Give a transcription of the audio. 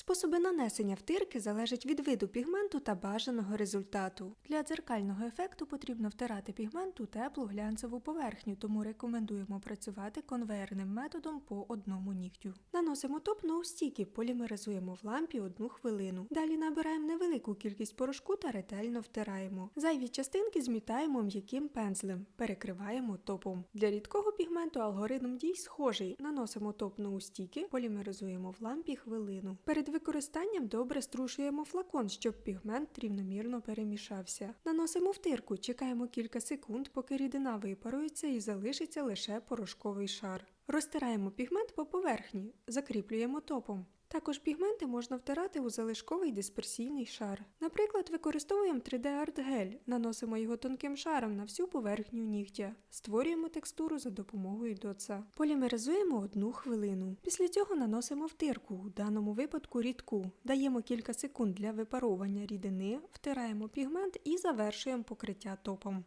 Способи нанесення втирки залежать від виду пігменту та бажаного результату. Для дзеркального ефекту потрібно втирати пігмент у теплу глянцеву поверхню, тому рекомендуємо працювати конвейерним методом по одному нігтю. Наносимо топ на устійки, полімеризуємо в лампі одну хвилину. Далі набираємо невелику кількість порошку та ретельно втираємо. Зайві частинки змітаємо м'яким пензлем, перекриваємо топом. Для рідкого пігменту алгоритм дій схожий. Наносимо топ на устійки, полімеризуємо в лампі хвилину. Перед використанням добре струшуємо флакон, щоб пігмент рівномірно перемішався. Наносимо втирку, чекаємо кілька секунд, поки рідина випарується і залишиться лише порошковий шар. Розтираємо пігмент по поверхні, закріплюємо топом. Також пігменти можна втирати у залишковий дисперсійний шар. Наприклад, використовуємо 3D Art Gel, наносимо його тонким шаром на всю поверхню нігтя, створюємо текстуру за допомогою доца. Полімеризуємо одну хвилину. Після цього наносимо втирку, у даному випадку рідку. Даємо кілька секунд для випаровування рідини, втираємо пігмент і завершуємо покриття топом.